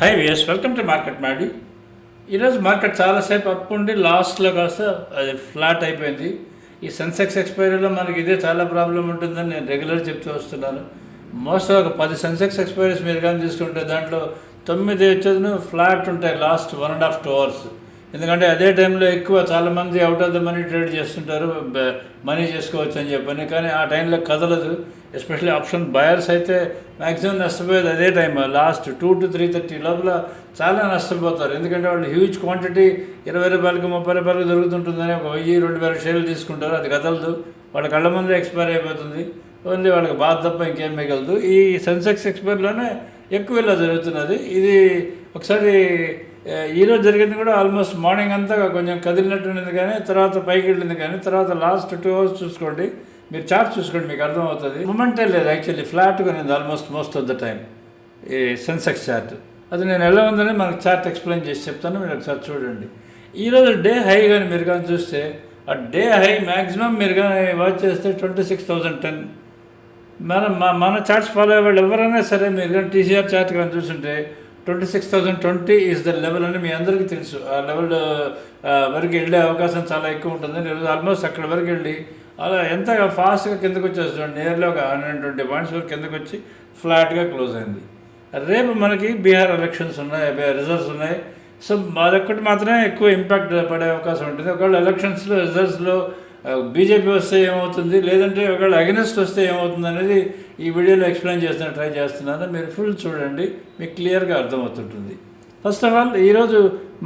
Hi viewers welcome to market Maddy ఈరోజు market చాలాసేపు up ఉండి లాస్ట్లో కాస్త అది ఫ్లాట్ అయిపోయింది. ఈ సెన్సెక్స్ ఎక్స్పైరీలో మనకి ఇదే చాలా ప్రాబ్లం ఉంటుందని నేను రెగ్యులర్ చెప్తూ వస్తున్నాను. మోస్ట్ ఒక పది సెన్సెక్స్ ఎక్స్పైరీస్ మీరు కానీ తీసుకుంటే దాంట్లో తొమ్మిది వచ్చేది ఫ్లాట్ ఉంటాయి last one and half two hours ఎందుకంటే అదే టైంలో ఎక్కువ చాలామంది out of the money trade చేస్తుంటారు. మనీ చేసుకోవచ్చు అని చెప్పని. కానీ ఆ టైంలో కదలదు. ఎస్పెషల్లీ ఆప్షన్ బయర్స్ అయితే మ్యాక్సిమం నష్టపోయేది అదే time last two to three thirty లోపల చాలా నష్టపోతారు. ఎందుకంటే వాళ్ళు హ్యూజ్ క్వాంటిటీ ఇరవై రూపాయలకి ముప్పై రూపాయలకి దొరుకుతుంటుందని ఒక వెయ్యి రెండు వేల షేర్లు తీసుకుంటారు. అది కదలదు. వాళ్ళ కళ్ళ ముందే ఎక్స్పైర్ అయిపోతుంది. ఓన్లీ వాళ్ళకి బాధ తప్ప ఇంకేం మిగలదు. ఈ సెన్సెక్స్ ఎక్స్పైర్లోనే ఎక్కువ ఇలా జరుగుతున్నది. ఇది ఒకసారి ఈరోజు జరిగింది కూడా ఆల్మోస్ట్ మార్నింగ్ అంతా కొంచెం కదిలినట్టు ఉన్నది కానీ తర్వాత పైకి వెళ్ళింది కానీ తర్వాత లాస్ట్ టూ అవర్స్ చూసుకోండి. మీరు చార్ట్ చూసుకోండి మీకు అర్థమవుతుంది. మూమెంటే లేదు యాక్చువల్లీ ఫ్లాట్గా ఉంది almost most of the time ఈ సెన్సెక్స్ చార్ట్ అది నేను ఎలా ఉందని మనకు చార్ట్ ఎక్స్ప్లెయిన్ చేసి చెప్తాను మీరు ఒకసారి చూడండి. ఈరోజు డే హై కానీ మీరు కానీ చూస్తే ఆ డే హై మ్యాక్సిమం మీరు కానీ వాచ్ చేస్తే ట్వంటీ సిక్స్ థౌజండ్ టెన్ మన మా- మన చార్ట్స్ ఫాలో అయ్యే వాళ్ళు ఎవరైనా సరే మీరు కానీ టీసీఆర్ చార్ట్ కానీ చూస్తుంటే twenty six thousand twenty is the level అని మీ అందరికీ తెలుసు. ఆ లెవెల్ వరకు వెళ్ళే అవకాశం చాలా ఎక్కువ ఉంటుంది ఈరోజు ఆల్మోస్ట్ అక్కడ వరకు వెళ్ళి అలా ఎంతగా ఫాస్ట్గా కిందకు వచ్చేస్తుంది నియర్లీ ఒక హండ్రెడ్ ట్వంటీ పాయింట్స్ వరకు కిందకు వచ్చి ఫ్లాట్గా క్లోజ్ అయింది. రేపు మనకి బీహార్ ఎలక్షన్స్ ఉన్నాయి రిజల్ట్స్ ఉన్నాయి. సో అదొక్కటి మాత్రమే ఎక్కువ ఇంపాక్ట్ పడే అవకాశం ఉంటుంది. ఒకవేళ ఎలక్షన్స్లో రిజల్ట్స్లో బీజేపీ వస్తే ఏమవుతుంది? లేదంటే ఒకవేళ అగెనిస్ట్ వస్తే ఏమవుతుంది అనేది ఈ వీడియోలో ఎక్స్ప్లెయిన్ చేస్తున్న ట్రై చేస్తున్నాను. మీరు ఫుల్ చూడండి మీకు క్లియర్గా అర్థమవుతుంటుంది. ఫస్ట్ ఆఫ్ ఆల్ ఈరోజు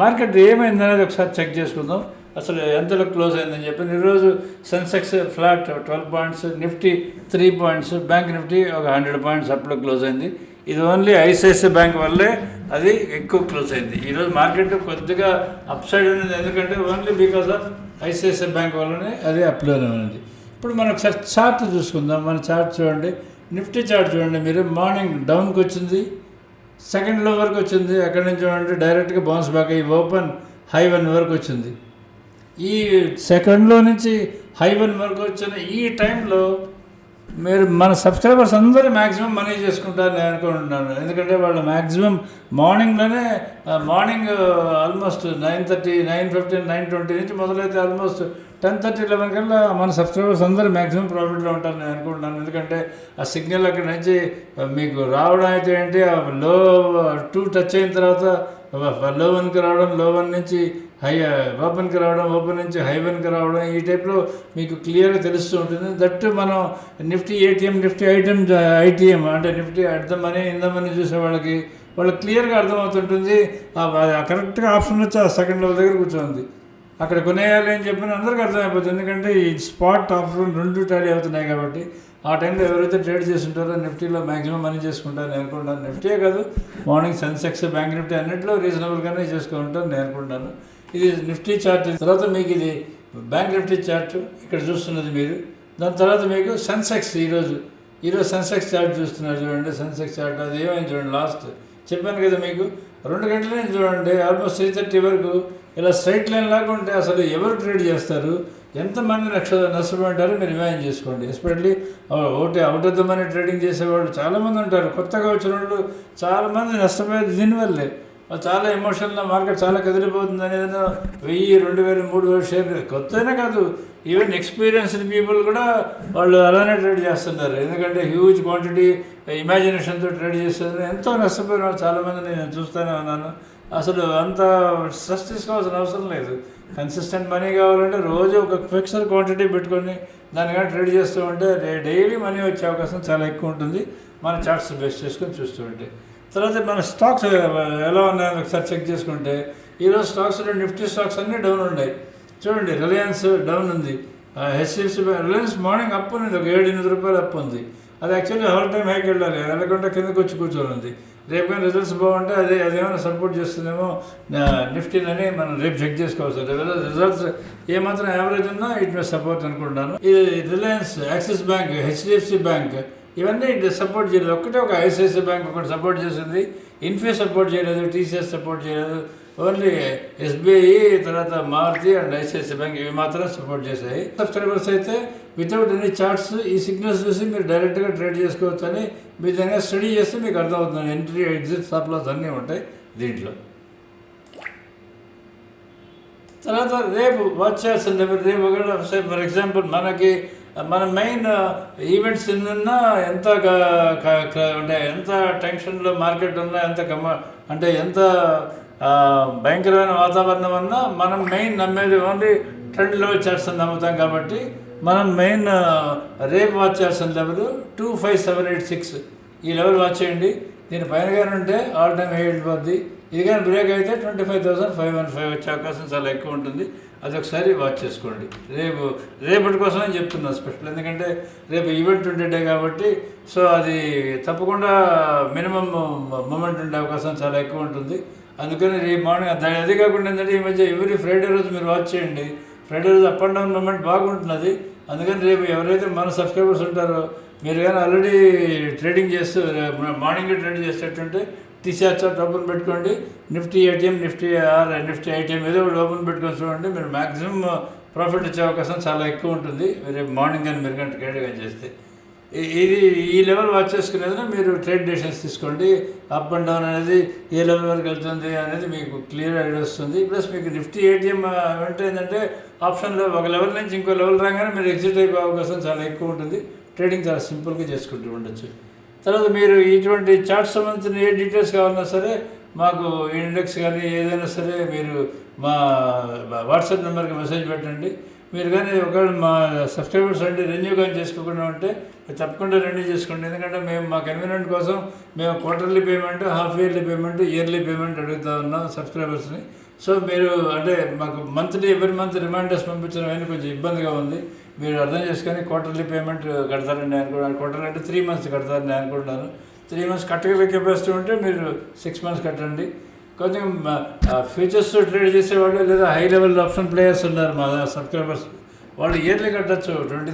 మార్కెట్ ఏమైంది అనేది ఒకసారి చెక్ చేసుకుందాం. అసలు ఎంతలో క్లోజ్ అయిందని చెప్పి ఈరోజు Sensex flat twelve points Nifty three points bank Nifty ఒక హండ్రెడ్ పాయింట్స్ అప్పుడు క్లోజ్ అయింది. ఇది ఓన్లీ ఐసిఐసిఐ బ్యాంక్ వల్లే అది ఎక్కువ క్లోజ్ అయింది. ఈరోజు మార్కెట్ కొద్దిగా అప్ సైడ్ ఉన్నది ఎందుకంటే only because of ICICI bank వల్లనే అది అప్లోనే ఉన్నది ఇప్పుడు మనం ఒకసారి చార్ట్ చూసుకుందాం. మన చార్ట్ చూడండి. నిఫ్టీ చార్ట్ చూడండి మీరు. మార్నింగ్ డౌన్కి వచ్చింది సెకండ్లో వరకు వచ్చింది. అక్కడి నుంచి చూడండి డైరెక్ట్గా బౌన్స్ బ్యాక్ అయ్యి ఓపెన్ హై వన్ వరకు వచ్చింది. ఈ సెకండ్లో నుంచి హైవెన్ వరకు వచ్చిన ఈ టైంలో మీరు మన సబ్స్క్రైబర్స్ అందరూ మ్యాక్సిమం మనీ చేసుకుంటారని నేను అనుకుంటున్నాను. ఎందుకంటే వాళ్ళు maximum మార్నింగ్లోనే morning almost nine thirty nine fifteen nine twenty నుంచి మొదలైతే ఆల్మోస్ట్ టెన్ థర్టీ లెవెన్ కల్లా మన సబ్స్క్రైబర్స్ అందరూ మ్యాక్సిమం ప్రాఫిట్లో ఉంటారు నేను అనుకుంటున్నాను. ఎందుకంటే ఆ సిగ్నల్ అక్కడి నుంచి మీకు రావడం అయితే ఏంటి లో టూ టచ్ అయిన తర్వాత లో వన్కి రావడం లో వన్ నుంచి హై ఓపెన్కి రావడం ఓపెన్ నుంచి హై వన్కి రావడం ఈ టైప్లో మీకు క్లియర్గా తెలుస్తూ ఉంటుంది. దట్టు మనం Nifty ATM Nifty item ITM అంటే నిఫ్టీ అర్థమని ఇందమని చూసే వాళ్ళకి వాళ్ళకి క్లియర్గా అర్థమవుతుంటుంది. కరెక్ట్గా ఆప్షన్ వచ్చి ఆ సెకండ్ లెవెల్ దగ్గర కూర్చోంది. అక్కడ కొనేయాలి అని చెప్పిన అందరికీ అర్థమైపోతుంది. ఎందుకంటే ఈ స్పాట్ ఆఫర్ రెండు టాలీ అవుతున్నాయి కాబట్టి ఆ టైంలో ఎవరైతే ట్రేడ్ చేస్తుంటారో నిఫ్టీలో మ్యాక్సిమం మనీ చేసుకుంటారు నేను అనుకుంటాను నిఫ్టీయే కాదు మార్నింగ్ సెన్సెక్స్ బ్యాంక్ నిఫ్టీ అన్నింటిలో రీజనబుల్గానే చేసుకుంటాను నేను అనుకుంటాను ఇది నిఫ్టీ చార్ట్ తర్వాత మీకు ఇది బ్యాంక్ నిఫ్టీ చార్ట్ ఇక్కడ చూస్తున్నది మీరు. దాని తర్వాత మీకు సెన్సెక్స్ ఈరోజు. ఈరోజు సెన్సెక్స్ చార్ట్ చూస్తున్నారు చూడండి సెన్సెక్స్ చార్ట్ అది ఏమైంది చూడండి లాస్ట్ చెప్పాను కదా మీకు. రెండు గంటల నుంచి చూడండి ఆల్మోస్ట్ త్రీ థర్టీ వరకు ఇలా స్ట్రైట్ లైన్ లాగా ఉంటే అసలు ఎవరు ట్రేడ్ చేస్తారు? ఎంతమంది నక్ష నష్టపోయింటారో మీరు ఇమాజిన్ చేసుకోండి. ఎస్పెషల్లీ ఒకటి out of the money trading చేసేవాళ్ళు చాలామంది ఉంటారు. కొత్తగా వచ్చిన వాళ్ళు చాలామంది నష్టపోయేది దీనివల్లే. చాలా ఎమోషనల్గా మార్కెట్ చాలా కదిలిపోతుంది అనేది వెయ్యి రెండు వేలు మూడు వేలు షేర్. కొత్తనే కాదు ఈవెన్ ఎక్స్పీరియన్స్డ్ పీపుల్ కూడా వాళ్ళు అలానే ట్రేడ్ చేస్తున్నారు. ఎందుకంటే హ్యూజ్ క్వాంటిటీ ఇమాజినేషన్తో ట్రేడ్ చేస్తున్నారు. ఎంతో నష్టపోయిన వాళ్ళు చాలామంది నేను చూస్తూనే ఉన్నాను. అసలు అంత స్ట్రెస్ తీసుకోవాల్సిన అవసరం లేదు. కన్సిస్టెంట్ మనీ కావాలంటే రోజు ఒక ఫిక్స్డ్ క్వాంటిటీ పెట్టుకొని దానిగా ట్రేడ్ చేస్తూ ఉంటే డైలీ మనీ వచ్చే అవకాశం చాలా ఎక్కువ ఉంటుంది. మన చార్ట్స్ బేస్ చేసుకొని చూస్తూ ఉంటే. తర్వాత మన స్టాక్స్ ఎలా ఉన్నాయని ఒకసారి చెక్ చేసుకుంటే ఈరోజు స్టాక్స్ నిఫ్టీ స్టాక్స్ అన్నీ డౌన్ ఉన్నాయి. చూడండి రిలయన్స్ డౌన్ ఉంది. హెచ్డిఎఫ్సి రిలయన్స్ మార్నింగ్ అప్ ఉంది. ఒక ఏడు ఎనిమిది రూపాయలు అప్ ఉంది. అది యాక్చువల్లీ హాల్ టైం హైకి వెళ్ళాలి. వెళ్ళకుండా కిందకు వచ్చి కూర్చొని ఉంది. రేపు కానీ రిజల్ట్స్ బాగుంటే అదే అదేమైనా సపోర్ట్ చేస్తుందేమో నిఫ్టీని మనం రేపు చెక్ చేసుకోవచ్చు. రిజల్ట్స్ ఏమాత్రం యావరేజ్ ఉన్నా ఇట్ మే సపోర్ట్ అనుకుంటున్నాను. ఇది Reliance Axis bank HDFC bank ఇవన్నీ సపోర్ట్ చేయలేదు. ఒక్కటే ఒక ఐసిఐసిఐ బ్యాంక్ ఒకటి సపోర్ట్ చేసింది. ఇన్ఫీ సపోర్ట్ చేయలేదు టీసీఎస్ సపోర్ట్ చేయలేదు. ఓన్లీ ఎస్బీఐ తర్వాత మారుతి అండ్ ఐసిఐసిఐ బ్యాంక్ ఇవి మాత్రం సపోర్ట్ చేశాయి. సబ్స్క్రైబర్స్ అయితే వితౌట్ ఎనీ చార్ట్స్ ఈ సిగ్నల్స్ చూసి మీరు డైరెక్ట్గా ట్రేడ్ చేసుకోవచ్చు అని మీ విధంగా స్టడీ చేస్తే మీకు అర్థమవుతుంది. ఎంట్రీ ఎగ్జిట్ స్టాప్ లాస్ అన్నీ ఉంటాయి దీంట్లో. తర్వాత రేపు వాచ్ చేయాల్సిందే. రేపు ఒకవేళ ఫర్ ఎగ్జాంపుల్ మనకి మన మెయిన్ ఈవెంట్స్ uh, ఎన్నున్నా ఎంత అంటే ఎంత టెన్షన్లో మార్కెట్ ఉన్నా ఎంత కమ అంటే ఎంత భయంకరమైన వాతావరణం ఉన్నా మనం మెయిన్ నమ్మేది ఓన్లీ ట్రెండ్లో చేస్తుంది నమ్ముతాం కాబట్టి మనం మెయిన్ uh, రేపు వాచ్ చేస్తున్న level two five seven eight six ఈ లెవెల్ వాచ్ చేయండి. దీని పైన ఉంటే ఆల్ టైమ్ హై వెళ్ళిపోద్ది. ఇది కానీ బ్రేక్ అయితే twenty five thousand five one five వచ్చే అవకాశం చాలా ఎక్కువ ఉంటుంది. అది ఒకసారి వాచ్ చేసుకోండి. రేపు రేపటి కోసమే చెప్తున్నాను స్పెషల్ ఎందుకంటే రేపు ఈవెంట్ ఉండే డే కాబట్టి సో అది తప్పకుండా మినిమం మూమెంట్ ఉండే అవకాశం చాలా ఎక్కువ ఉంటుంది. అందుకని రేపు మార్నింగ్ దాని అది కాకుండా ఏంటంటే ఈ మధ్య ఎవ్రీ ఫ్రైడే రోజు మీరు వాచ్ చేయండి. ఫ్రైడే రోజు అప్ అండ్ డౌన్ మూమెంట్ బాగుంటున్నది. అందుకని రేపు ఎవరైతే మన సబ్స్క్రైబర్స్ ఉంటారో మీరు కానీ ఆల్రెడీ ట్రేడింగ్ చేస్తూ మార్నింగే ట్రేడ్ చేసేటట్టుంటే టీసీఆర్ చార్ట్ ఓపెన్ పెట్టుకోండి. Nifty ATM Nifty or Nifty ATM ఏదో ఒకటి ఓపెన్ పెట్టుకొని చూడండి. మీరు మ్యాక్సిమం ప్రాఫిట్ వచ్చే అవకాశం చాలా ఎక్కువ ఉంటుంది. రేపు మార్నింగ్ కానీ మీరు కానీ ట్రేడ్ కానీ చేస్తే ఇది ఈ లెవెల్ వాచ్ చేసుకునేది మీరు ట్రేడ్ డెసిషన్స్ తీసుకోండి. అప్ అండ్ డౌన్ అనేది ఏ లెవెల్ వరకు వెళ్తుంది అనేది మీకు క్లియర్ ఐడియా వస్తుంది. ప్లస్ మీకు నిఫ్టీ ఏటీఎం అంటే ఏంటంటే ఆప్షన్లో ఒక లెవెల్ నుంచి ఇంకో లెవెల్ రాగానే మీరు ఎగ్జిట్ అయిపోయే అవకాశం చాలా ఎక్కువ ఉంటుంది. ట్రేడింగ్ చాలా సింపుల్గా చేసుకుంటూ ఉండొచ్చు. తర్వాత మీరు ఇటువంటి చార్ట్ సంబంధించిన ఏ డీటెయిల్స్ కావాలన్నా సరే మాకు ఇండెక్స్ కానీ ఏదైనా సరే మీరు మా వాట్సాప్ నెంబర్కి మెసేజ్ పెట్టండి. మీరు కానీ ఒకవేళ మా సబ్స్క్రైబర్స్ అంటే రెన్యూ కానీ చేసుకోకుండా ఉంటే తప్పకుండా రెన్యూ చేసుకోండి. ఎందుకంటే మేము మా కన్వీనియంట్ కోసం మేము quarterly payment half yearly payment yearly payment అడుగుతా ఉన్నాం సబ్స్క్రైబర్స్ని సో మీరు అంటే మాకు మంత్లీ ఎవ్రీ మంత్ రిమైండర్స్ పంపించడం అనేది కొంచెం ఇబ్బందిగా ఉంది. మీరు అర్థం చేసుకొని క్వార్టర్లీ పేమెంట్ uh, కడతారని అనుకున్నాను క్వార్టర్లీ అంటే త్రీ మంత్స్ కడతారని అనుకుంటున్నాను త్రీ మంత్స్ కట్టగల కెపాసిటీ ఉంటే మీరు సిక్స్ మంత్స్ కట్టండి. కొంచెం ఫ్యూచర్స్ ట్రేడ్ చేసేవాళ్ళు లేదా హై లెవెల్ ఆప్షన్ ప్లేయర్స్ ఉన్నారు మా సబ్స్క్రైబర్స్ వాళ్ళు ఇయర్లీ కట్టచ్చు. ట్వంటీ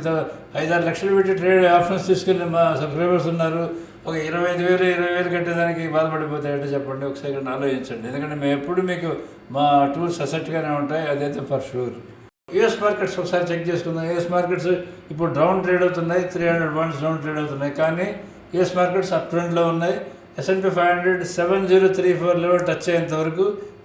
ఐదారు లక్షలు పెట్టి ట్రేడ్ ఆప్షన్స్ తీసుకుని మా సబ్స్క్రైబర్స్ ఉన్నారు. ఒక ఇరవై ఐదు వేలు ఇరవై వేలు కట్టేదానికి బాధపడిపోతాయంటే చెప్పండి. ఒకసారి ఆలోచించండి. ఎందుకంటే మేము ఎప్పుడు మీకు మా టూర్స్ అసెట్గానే ఉంటాయి. అదైతే ఫర్ షూర్ యుఎస్ మార్కెట్స్ ఒకసారి చెక్ చేసుకుందాం. యుఎస్ మార్కెట్స్ ఇప్పుడు డౌన్ ట్రేడ్ అవుతున్నాయి. Three hundred points down trade అవుతున్నాయి. కానీ యుఎస్ మార్కెట్స్ అప్ ట్రెండ్లో ఉన్నాయి. S N P five hundred seven zero three four level touch అయ్యేంత వరకు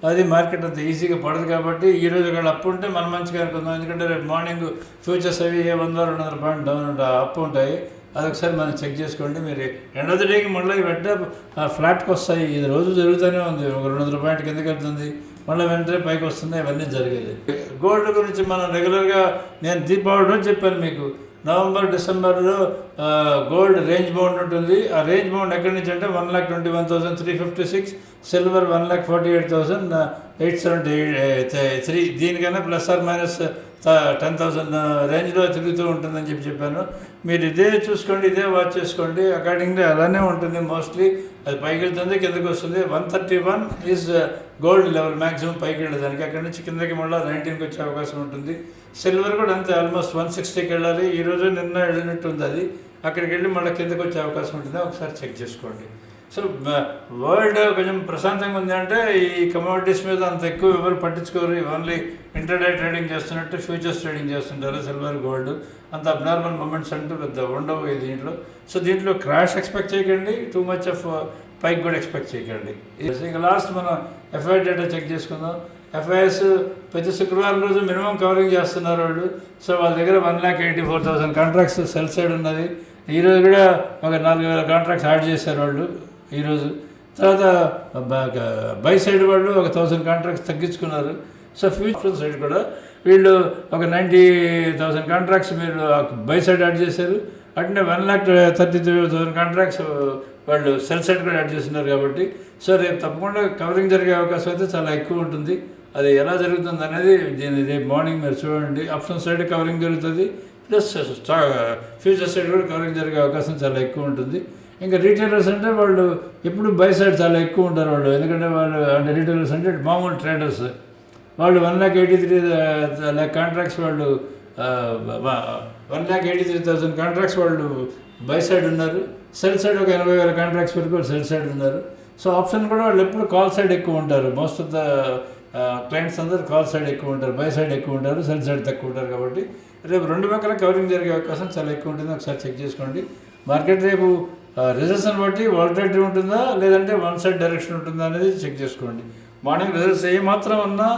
అది మార్కెట్ అంత ఈజీగా పడదు కాబట్టి ఈ రోజు ఒకవేళ అప్పు ఉంటే మనం మంచిగా అనుకుందాం. ఎందుకంటే రేపు మార్నింగ్ ఫ్యూచర్స్ అవి ఏ వంద రెండు వందల పాయింట్ డౌన్ ఉంటాయి అప్పు ఉంటాయి. అది ఒకసారి మనం చెక్ చేసుకోండి. మీరు ఎండ్ ఆఫ్ ద డేకి మళ్ళీ వెంటనే ఫ్లాట్కి వస్తాయి. ఇది రోజు జరుగుతూనే ఉంది. ఒక రెండు వందల పాయింట్ కిందకి వెళ్తుంది. మళ్ళీ వెంటనే పైకి వస్తుంది అవన్నీ జరిగేది. గోల్డ్ గురించి మనం రెగ్యులర్గా నేను దీపావళి రోజు చెప్పాను మీకు. నవంబర్ డిసెంబర్లో గోల్డ్ రేంజ్ బౌండ్ ఉంటుంది. ఆ రేంజ్ బౌండ్ ఎక్కడి నుంచి అంటే one lakh twenty one thousand three fifty six silver one lakh forty eight thousand eight seventy eight three. దీనికన్నా plus or minus ten thousand రేంజ్లో తిరుగుతూ ఉంటుందని చెప్పి చెప్పాను. మీరు ఇదే చూసుకోండి ఇదే వాచ్ చేసుకోండి. అకార్డింగ్లీ అలానే ఉంటుంది మోస్ట్లీ. అది పైకి వెళ్తుంది కిందకి వస్తుంది. One thirty one is gold level maximum పైకి వెళ్ళేదానికి అక్కడి నుంచి కిందకి మళ్ళీ నైన్టీన్కి వచ్చే అవకాశం ఉంటుంది. సిల్వర్ కూడా అంతే ఆల్మోస్ట్ వన్ సిక్స్టీకి వెళ్ళాలి. ఈరోజు నిన్న వెళ్ళినట్టు ఉంది అది. అక్కడికి వెళ్ళి మళ్ళీ కిందకి వచ్చే అవకాశం ఉంటుంది. ఒకసారి చెక్ చేసుకోండి. సో వరల్డ్ కొంచెం ప్రశాంతంగా ఉంది అంటే ఈ కమోడిటీస్ మీద అంత ఎక్కువ ఎవరు పట్టించుకోరు. ఓన్లీ ఇంటర్డే ట్రేడింగ్ చేస్తున్నట్టు ఫ్యూచర్స్ ట్రేడింగ్ చేస్తుంటారు. సిల్వర్ గోల్డ్ అంత అబ్నార్మల్ మూమెంట్స్ అంటూ పెద్ద ఉండవు ఈ దీంట్లో. సో దీంట్లో క్రాష్ ఎక్స్పెక్ట్ చేయకండి. టూ మచ్ ఆఫ్ పైకి కూడా ఎక్స్పెక్ట్ చేయకండి. ఇంకా లాస్ట్ మనం ఎఫ్ఐ డేటా చెక్ చేసుకుందాం. ఎఫ్ఐఎస్ ప్రతి శుక్రవారం రోజు మినిమం కవరింగ్ చేస్తున్నారు వాళ్ళు. సో వాళ్ళ దగ్గర one lakh eighty four thousand contracts sell side ఉన్నది ఈరోజు కూడా ఒక నాలుగు వేల కాంట్రాక్ట్స్ యాడ్ చేశారు వాళ్ళు. ఈరోజు. తర్వాత బై సైడ్ వాళ్ళు ఒక థౌసండ్ కాంట్రాక్ట్స్ తగ్గించుకున్నారు. సో ఫ్యూచర్ సైడ్ కూడా వీళ్ళు ఒక నైంటీ థౌసండ్ కాంట్రాక్ట్స్ మీరు బై సైడ్ యాడ్ చేశారు. అట్నే one lakh thirty three thousand contracts వాళ్ళు సెల్ సైడ్ కూడా యాడ్ చేస్తున్నారు కాబట్టి. సో రేపు తప్పకుండా కవరింగ్ జరిగే అవకాశం అయితే చాలా ఎక్కువ ఉంటుంది. అది ఎలా జరుగుతుంది అనేది దీని రేపు మార్నింగ్ మీరు చూడండి. ఆప్షన్ సైడ్ కవరింగ్ జరుగుతుంది. ప్లస్ ఫ్యూచర్ సైడ్ కూడా కవరింగ్ జరిగే అవకాశం చాలా ఎక్కువ ఉంటుంది. ఇంకా రీటైలర్స్ అంటే వాళ్ళు ఎప్పుడు బై సైడ్ చాలా ఎక్కువ ఉంటారు వాళ్ళు. ఎందుకంటే వాళ్ళు అంటే రీటైలర్స్ అంటే మామూలు ట్రేడర్స్. వాళ్ళు one lakh eighty three lakh contracts వాళ్ళు one lakh eighty three thousand contracts వాళ్ళు బై సైడ్ ఉన్నారు. సెల్ సైడ్ ఒక ఎనభై వేల కాంట్రాక్ట్స్ వరకు సెల్ సైడ్ ఉన్నారు. సో ఆప్షన్ కూడా వాళ్ళు ఎప్పుడు కాల్ సైడ్ ఎక్కువ ఉంటారు. మోస్ట్ ఆఫ్ ద క్లయింట్స్ అందరూ కాల్ సైడ్ ఎక్కువ ఉంటారు బై సైడ్ ఎక్కువ ఉంటారు సెల్ సైడ్ తక్కువ ఉంటారు కాబట్టి రేపు రెండు పక్కల కవరింగ్ జరిగే అవకాశం చాలా ఎక్కువ ఉంటుంది. ఒకసారి చెక్ చేసుకోండి. మార్కెట్ రేపు రిజల్ట్స్ని బట్టి వాలిటేటివ్ ఉంటుందా? లేదంటే వన్ సైడ్ డైరెక్షన్ ఉంటుందా అనేది చెక్ చేసుకోండి. మార్నింగ్ రిజల్ట్స్ ఏమాత్రం ఉన్నా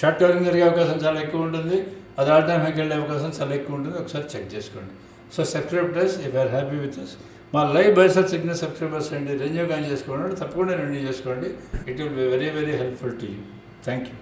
షార్ట్ కవరింగ్ జరిగే అవకాశం చాలా ఎక్కువ ఉంటుంది. అది ఆల్ టైమ్ హైకి వెళ్ళే అవకాశం చాలా ఎక్కువ ఉంటుంది. ఒకసారి చెక్ చేసుకోండి. So subscribe does if are happy with us మా live buy sell signal subscribers అండి. రెన్యూ కానీ చేసుకోండి. తప్పకుండా రెన్యూ చేసుకోండి. It will be very very helpful to you thank you